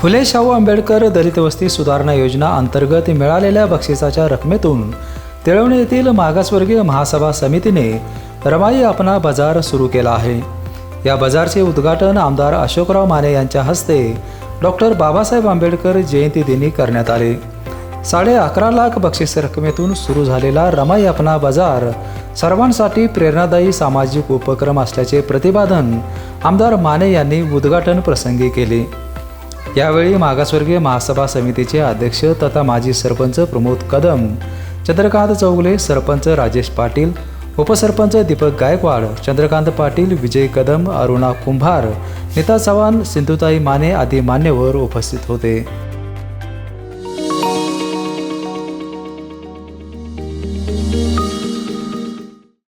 फुले शाहू आंबेडकर दलित वस्ती सुधारणा योजना अंतर्गत मिळालेल्या बक्षिसाच्या रकमेतून तेळवणे येथील मागासवर्गीय महासभा समितीने रमाई आपणा बाजार सुरू केला आहे. या बाजारचे उद्घाटन आमदार अशोकराव माने यांच्या हस्ते डॉक्टर बाबासाहेब आंबेडकर जयंती दिनी करण्यात आले. साडे अकरा लाख बक्षीस रकमेतून सुरू झालेला रमाई आपणा बाजार सर्वांसाठी प्रेरणादायी सामाजिक उपक्रम असल्याचे प्रतिपादन आमदार माने यांनी उद्घाटन प्रसंगी केले. यावेळी मागासवर्गीय महासभा समितीचे अध्यक्ष तथा माजी सरपंच प्रमोद कदम चंद्रकांत चौगले सरपंच राजेश पाटील उपसरपंच दीपक गायकवाड चंद्रकांत पाटील विजय कदम अरुणा कुंभार नीता चव्हाण सिंधुताई माने आदी मान्यवर उपस्थित होते.